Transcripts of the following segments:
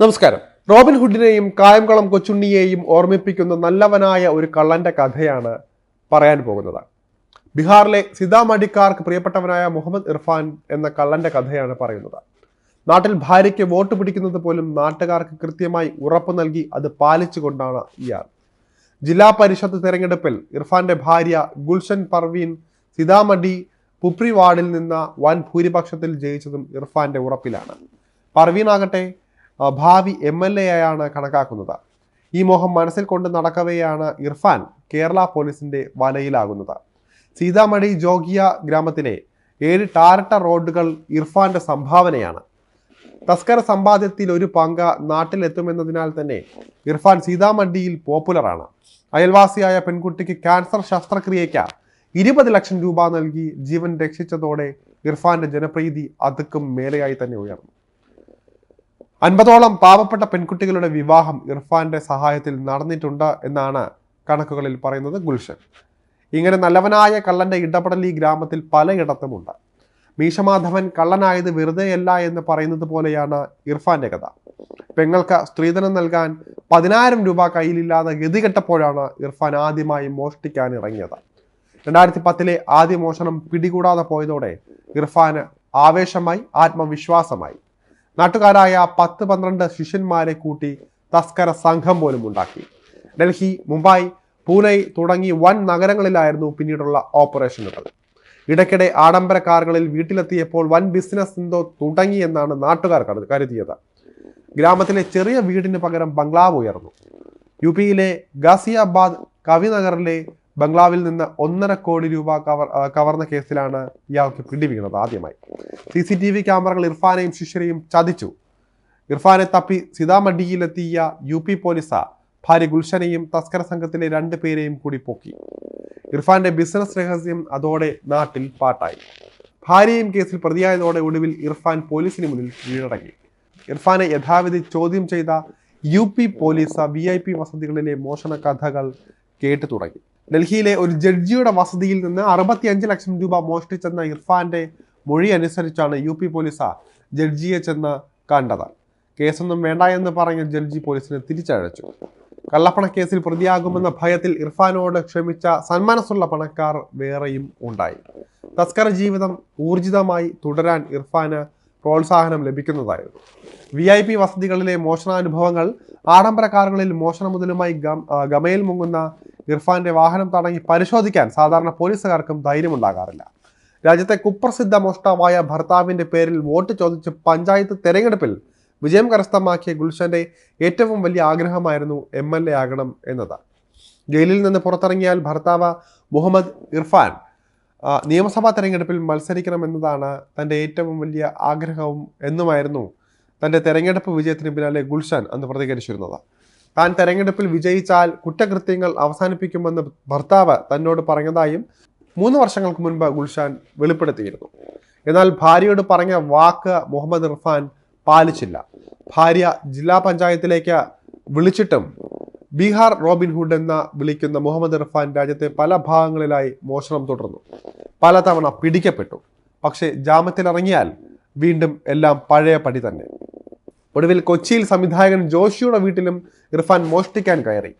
നമസ്കാരം. റോബിൻ ഹുഡിനെയും കായംകുളം കൊച്ചുണ്ണിയെയും ഓർമ്മിപ്പിക്കുന്ന നല്ലവനായ ഒരു കള്ളന്റെ കഥയാണ് പറയാൻ പോകുന്നത്. ബീഹാറിലെ സിതാമടിക്കാർക്ക് പ്രിയപ്പെട്ടവനായ മുഹമ്മദ് ഇർഫാൻ എന്ന കള്ളന്റെ കഥയാണ് പറയുന്നത്. നാട്ടിൽ ഭാര്യയ്ക്ക് വോട്ട് പിടിക്കുന്നത് പോലും നാട്ടുകാർക്ക് കൃത്യമായി ഉറപ്പ് നൽകി അത് പാലിച്ചുകൊണ്ടാണ് ഇയാൾ. ജില്ലാ പരിഷത്ത് തെരഞ്ഞെടുപ്പിൽ ഇർഫാന്റെ ഭാര്യ ഗുൽഷൻ പർവീൻ സിതാമടി പുപ്രി വാർഡിൽ നിന്ന് വൻ ഭൂരിപക്ഷത്തിൽ ജയിച്ചതും ഇർഫാന്റെ ഉറപ്പിലാണ്. പർവീൻ ആകട്ടെ ഭാവി എം എൽ എ ആയാണ് കണക്കാക്കുന്നത്. ഈ മോഹം മനസ്സിൽ കൊണ്ട് നടക്കവെയാണ് ഇർഫാൻ കേരള പോലീസിന്റെ വലയിലാകുന്നത്. സീതാമണി ജോഗിയ ഗ്രാമത്തിലെ ഏഴ് ടാരട്ട റോഡുകൾ ഇർഫാന്റെ സംഭാവനയാണ്. തസ്കര സമ്പാദ്യത്തിൽ ഒരു പങ്ക് നാട്ടിലെത്തുമെന്നതിനാൽ തന്നെ ഇർഫാൻ സീതാമണ്ഡിയിൽ പോപ്പുലറാണ്. അയൽവാസിയായ പെൺകുട്ടിക്ക് ക്യാൻസർ ശസ്ത്രക്രിയയ്ക്ക് ഇരുപത് ലക്ഷം രൂപ നൽകി ജീവൻ രക്ഷിച്ചതോടെ ഇർഫാന്റെ ജനപ്രീതി അതുക്കും മേലെയായി തന്നെ ഉയർന്നു. അൻപതോളം പാവപ്പെട്ട പെൺകുട്ടികളുടെ വിവാഹം ഇർഫാന്റെ സഹായത്തിൽ നടന്നിട്ടുണ്ട് എന്നാണ് കണക്കുകളിൽ പറയുന്നത് ഗുൽഷൻ. ഇങ്ങനെ നല്ലവനായ കള്ളന്റെ ഇടപെടൽ ഈ ഗ്രാമത്തിൽ പലയിടത്തുമുണ്ട്. മീശമാധവൻ കള്ളനായത് വെറുതെയല്ല എന്ന് പറയുന്നത് പോലെയാണ് ഇർഫാന്റെ കഥ. പെങ്ങൾക്ക് സ്ത്രീധനം നൽകാൻ പതിനായിരം രൂപ കയ്യിലില്ലാതെ ഗതികെട്ടപ്പോഴാണ് ഇർഫാൻ ആദ്യമായി മോഷ്ടിക്കാൻ ഇറങ്ങിയത്. രണ്ടായിരത്തി പത്തിലെ ആദ്യ മോഷണം പിടികൂടാതെ പോയതോടെ ഇർഫാന് ആവേശമായി ആത്മവിശ്വാസമായി. നാട്ടുകാരായ പത്ത് പന്ത്രണ്ട് ശിഷ്യന്മാരെ കൂട്ടി തസ്കര സംഘം പോലും ഉണ്ടാക്കി. ഡൽഹി മുംബൈ പൂനെ തുടങ്ങി വൻ നഗരങ്ങളിലായിരുന്നു പിന്നീടുള്ള ഓപ്പറേഷനുകൾ. ഇടയ്ക്കിടെ ആഡംബര കാറുകളിൽ വീട്ടിലെത്തിയപ്പോൾ വൻ ബിസിനസ് എന്തോ തുടങ്ങി എന്നാണ് നാട്ടുകാർ കരു- കരുതിയത്. ഗ്രാമത്തിലെ ചെറിയ വീടിന് പകരം ബംഗ്ലാവ് ഉയർന്നു. യു പിയിലെ ഗാസിയാബാദ് കവിനഗറിലെ ബംഗ്ലാവിൽ നിന്ന് ഒന്നര കോടി രൂപ കവർ കവർന്ന കേസിലാണ് ഇയാൾക്ക് പിടിവീണത് ആദ്യമായി. സി സി ടി വി ക്യാമറകൾ ഇർഫാനെയും ശിഷ്യരെയും ചതിച്ചു. ഇർഫാനെ തപ്പി സിതാമഡിയിലെത്തിയ യു പി പോലീസ ഭാര്യ ഗുൽഷനെയും തസ്കര സംഘത്തിലെ രണ്ട് പേരെയും കൂടി പൊക്കി. ഇർഫാന്റെ ബിസിനസ് രഹസ്യം അതോടെ നാട്ടിൽ പാട്ടായി. ഭാര്യയും കേസിൽ പ്രതിയായതോടെ ഒടുവിൽ ഇർഫാൻ പോലീസിന് മുന്നിൽ കീഴടങ്ങി. ഇർഫാനെ യഥാവിധി ചോദ്യം ചെയ്ത U P police V I P വസതികളിലെ മോഷണ കഥകൾ കേട്ടു തുടങ്ങി. ഡൽഹിയിലെ ഒരു ജഡ്ജിയുടെ വസതിയിൽ നിന്ന് അറുപത്തിയഞ്ച് ലക്ഷം രൂപ മോഷ്ടിച്ചെന്ന ഇർഫാന്റെ മൊഴി അനുസരിച്ചാണ് യു പി പോലീസ് ജഡ്ജിയെ ചെന്ന് കണ്ടത്. കേസൊന്നും വേണ്ട എന്ന് പറഞ്ഞ് ജഡ്ജി പോലീസിനെ തിരിച്ചയച്ചു. കള്ളപ്പണ കേസിൽ പ്രതിയാകുമെന്ന ഭയത്തിൽ ഇർഫാനോട് ക്ഷമിച്ച സന്മനസ്സുള്ള പണക്കാർ വേറെയും ഉണ്ടായി. തസ്കര ജീവിതം ഊർജിതമായി തുടരാൻ ഇർഫാന് പ്രോത്സാഹനം ലഭിക്കുന്നതായിരുന്നു. വി ഐ പി വസതികളിലെ മോഷണാനുഭവങ്ങൾ ആഡംബര കാറുകളിൽ മോഷണ മുതലുമായി ഗമയിൽ മുങ്ങുന്ന ഇർഫാന്റെ വാഹനം തടങ്ങി പരിശോധിക്കാൻ സാധാരണ പോലീസുകാർക്കും ധൈര്യമുണ്ടാകാറില്ല. രാജ്യത്തെ കുപ്രസിദ്ധ മോഷ്ടാവായ ഭർത്താവിന്റെ പേരിൽ വോട്ട് ചോദിച്ച് പഞ്ചായത്ത് തെരഞ്ഞെടുപ്പിൽ വിജയം കരസ്ഥമാക്കിയ ഗുൽഷന്റെ ഏറ്റവും വലിയ ആഗ്രഹമായിരുന്നു എം എൽ എ ആകണം എന്നത്. ജയിലിൽ നിന്ന് പുറത്തിറങ്ങിയാൽ ഭർത്താവ് മുഹമ്മദ് ഇർഫാൻ നിയമസഭാ തെരഞ്ഞെടുപ്പിൽ മത്സരിക്കണമെന്നതാണ് തന്റെ ഏറ്റവും വലിയ ആഗ്രഹവും എന്നുമായിരുന്നു തന്റെ തെരഞ്ഞെടുപ്പ് വിജയത്തിന് പിന്നാലെ ഗുൽഷൻ അന്ന് പ്രതികരിച്ചിരുന്നത്. താൻ തെരഞ്ഞെടുപ്പിൽ വിജയിച്ചാൽ കുറ്റകൃത്യങ്ങൾ അവസാനിപ്പിക്കുമെന്ന് ഭർത്താവ് തന്നോട് പറഞ്ഞതായും മൂന്ന് വർഷങ്ങൾക്ക് മുൻപ് ഗുൽഷാൻ വെളിപ്പെടുത്തിയിരുന്നു. എന്നാൽ ഭാര്യയോട് പറഞ്ഞ വാക്ക് മുഹമ്മദ് ഇർഫാൻ പാലിച്ചില്ല. ഭാര്യ ജില്ലാ പഞ്ചായത്തിലേക്ക് വിളിച്ചിട്ടും ബീഹാർ റോബിൻഹുഡ് എന്ന വിളിക്കുന്ന മുഹമ്മദ് ഇർഫാൻ രാജ്യത്തെ പല ഭാഗങ്ങളിലായി മോഷണം തുടർന്നു. പലതവണ പിടിക്കപ്പെട്ടു. പക്ഷേ ജാമ്യത്തിലിറങ്ങിയാൽ വീണ്ടും എല്ലാം പഴയ പടി തന്നെ. ഒടുവിൽ കൊച്ചിയിൽ സംവിധായകൻ ജോഷിയുടെ വീട്ടിലും ഇർഫാൻ മോഷ്ടിക്കാൻ കയറി.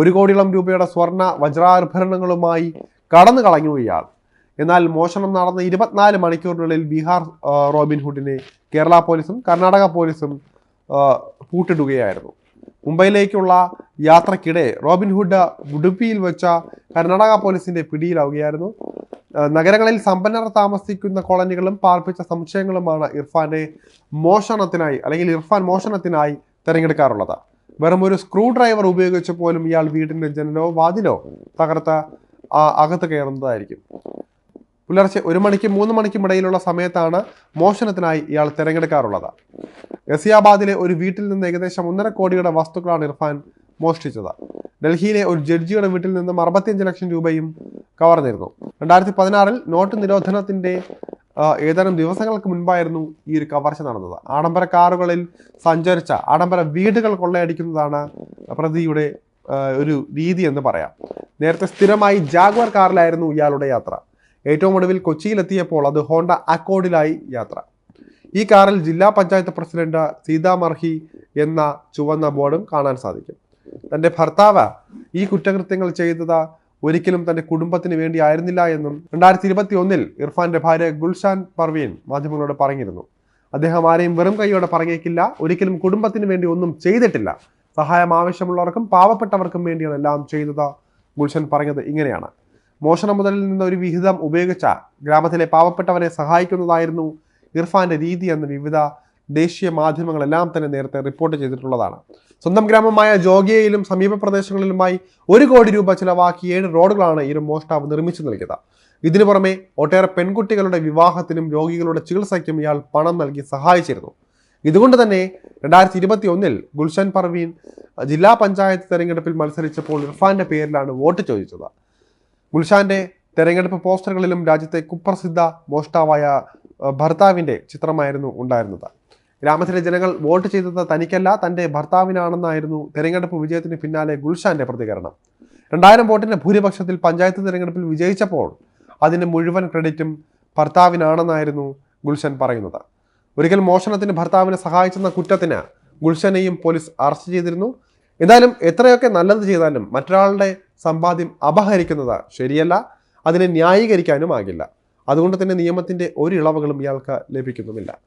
ഒരു കോടിയോളം രൂപയുടെ സ്വർണ വജ്രാഭരണങ്ങളുമായി കടന്നു കളഞ്ഞു ഇയാൾ. എന്നാൽ മോഷണം നടന്ന ഇരുപത്തിനാല് മണിക്കൂറിനുള്ളിൽ ബീഹാർ റോബിൻഹുഡിനെ കേരള പോലീസും കർണാടക പോലീസും പൂട്ടിടുകയായിരുന്നു. മുംബൈയിലേക്കുള്ള യാത്രക്കിടെ റോബിൻഹുഡ് ഉടുപ്പിയിൽ വെച്ച കർണാടക പോലീസിന്റെ പിടിയിലാവുകയായിരുന്നു. നഗരങ്ങളിൽ സമ്പന്നർ താമസിക്കുന്ന കോളനികളും പാർപ്പിച്ച സംശയങ്ങളുമാണ് ഇർഫാനെ മോഷണത്തിനായി അല്ലെങ്കിൽ ഇർഫാൻ മോഷണത്തിനായി തിരഞ്ഞെടുക്കാറുള്ളത്. വെറും ഒരു സ്ക്രൂ ഡ്രൈവർ ഉപയോഗിച്ച് പോലും ഇയാൾ വീടിന്റെ ജനലോ വാതിലോ തകർത്ത് അകത്ത് കയറുന്നതായിരിക്കും. പുലർച്ചെ ഒരു മണിക്കും മൂന്ന് മണിക്കും ഇടയിലുള്ള സമയത്താണ് മോഷണത്തിനായി ഇയാൾ തിരഞ്ഞെടുക്കാറുള്ളത്. ഗസിയാബാദിലെ ഒരു വീട്ടിൽ നിന്ന് ഏകദേശം ഒന്നര കോടിയുടെ വസ്തുക്കളാണ് ഇർഫാൻ മോഷ്ടിച്ചത്. ഡൽഹിയിലെ ഒരു ജഡ്ജിയുടെ വീട്ടിൽ നിന്നും അറുപത്തിയഞ്ച് ലക്ഷം രൂപയും കവർന്നിരുന്നു. രണ്ടായിരത്തി പതിനാറിൽ നോട്ട് നിരോധനത്തിന്റെ ഏതാനും ദിവസങ്ങൾക്ക് മുൻപായിരുന്നു ഈ ഒരു കവർച്ച നടന്നത്. ആഡംബര കാറുകളിൽ സഞ്ചരിച്ച ആഡംബര വീടുകൾ കൊള്ളയടിക്കുന്നതാണ് പ്രതിയുടെ ഒരു രീതി എന്ന് പറയാം. നേരത്തെ സ്ഥിരമായി ജാഗ്വർ കാറിലായിരുന്നു ഇയാളുടെ യാത്ര. ഏറ്റവും ഒടുവിൽ കൊച്ചിയിലെത്തിയപ്പോൾ അത് ഹോണ്ട അക്കോർഡിലായി യാത്ര. ഈ കാറിൽ ജില്ലാ പഞ്ചായത്ത് പ്രസിഡന്റ് സീതാമർഹി എന്ന ചുവന്ന ബോർഡും കാണാൻ സാധിക്കും. തന്റെ ഭർത്താവ് ഈ കുറ്റകൃത്യങ്ങൾ ചെയ്തത് ഒരിക്കലും തന്റെ കുടുംബത്തിന് വേണ്ടി ആയിരുന്നില്ല എന്നും രണ്ടായിരത്തി ഇരുപത്തി ഒന്നിൽ ഇർഫാന്റെ ഭാര്യ ഗുൽഷാൻ പർവീൻ മാധ്യമങ്ങളോട് പറഞ്ഞിരുന്നു. അദ്ദേഹം ആരെയും വെറും കൈയോടെ പറഞ്ഞേക്കില്ല ഒരിക്കലും കുടുംബത്തിന് വേണ്ടി ഒന്നും ചെയ്തിട്ടില്ല. സഹായം ആവശ്യമുള്ളവർക്കും പാവപ്പെട്ടവർക്കും വേണ്ടിയാണ് എല്ലാം ചെയ്തത് ഗുൽഷൻ പറഞ്ഞത് ഇങ്ങനെയാണ്. മോഷണ മുതലിൽ നിന്ന് ഒരു വിഹിതം ഉപയോഗിച്ച ഗ്രാമത്തിലെ പാവപ്പെട്ടവരെ സഹായിക്കുന്നതായിരുന്നു ഇർഫാന്റെ രീതി എന്ന് വിവിധ ദേശീയ മാധ്യമങ്ങളെല്ലാം തന്നെ നേരത്തെ റിപ്പോർട്ട് ചെയ്തിട്ടുള്ളതാണ്. സ്വന്തം ഗ്രാമമായ ജോഗിയയിലും സമീപ പ്രദേശങ്ങളിലുമായി ഒരു കോടി രൂപ ചിലവാക്കി ഏഴ് റോഡുകളാണ് ഈ മോഷ്ടാവ് നിർമ്മിച്ചു നൽകിയത്. ഇതിനു പുറമെ ഒട്ടേറെ പെൺകുട്ടികളുടെ വിവാഹത്തിനും രോഗികളുടെ ചികിത്സയ്ക്കും ഇയാൾ പണം നൽകി സഹായിച്ചിരുന്നു. ഇതുകൊണ്ട് തന്നെ രണ്ടായിരത്തി ഇരുപത്തി ഒന്നിൽ ഗുൽഷൻ പർവീൻ ജില്ലാ പഞ്ചായത്ത് തെരഞ്ഞെടുപ്പിൽ മത്സരിച്ചപ്പോൾ ഇർഫാന്റെ പേരിലാണ് വോട്ട് ചോദിച്ചത്. ഗുൽഷാന്റെ തെരഞ്ഞെടുപ്പ് പോസ്റ്ററുകളിലും രാജ്യത്തെ കുപ്രസിദ്ധ മോഷ്ടാവായ ഭർത്താവിന്റെ ചിത്രമായിരുന്നു ഉണ്ടായിരുന്നത്. ഗ്രാമത്തിലെ ജനങ്ങൾ വോട്ട് ചെയ്തത് തനിക്കല്ല തന്റെ ഭർത്താവിനാണെന്നായിരുന്നു തെരഞ്ഞെടുപ്പ് വിജയത്തിന് പിന്നാലെ ഗുൽഷാന്റെ പ്രതികരണം. രണ്ടായിരം വോട്ടിന്റെ ഭൂരിപക്ഷത്തിൽ പഞ്ചായത്ത് തെരഞ്ഞെടുപ്പിൽ വിജയിച്ചപ്പോൾ അതിന്റെ മുഴുവൻ ക്രെഡിറ്റും ഭർത്താവിനാണെന്നായിരുന്നു ഗുൽഷൻ പറയുന്നത്. ഒരിക്കൽ മോഷണത്തിന് ഭർത്താവിനെ സഹായിച്ചെന്ന കുറ്റത്തിന് ഗുൽഷനെയും പോലീസ് അറസ്റ്റ് ചെയ്തിരുന്നു. എന്തായാലും എത്രയൊക്കെ നല്ലത് ചെയ്താലും മറ്റൊരാളുടെ സമ്പാദ്യം അപഹരിക്കുന്നത് ശരിയല്ല അതിനെ ന്യായീകരിക്കാനും ആകില്ല. അതുകൊണ്ട് തന്നെ നിയമത്തിന്റെ ഒരു ഇളവുകളും ഇയാൾക്ക് ലഭിക്കുന്നുമില്ല.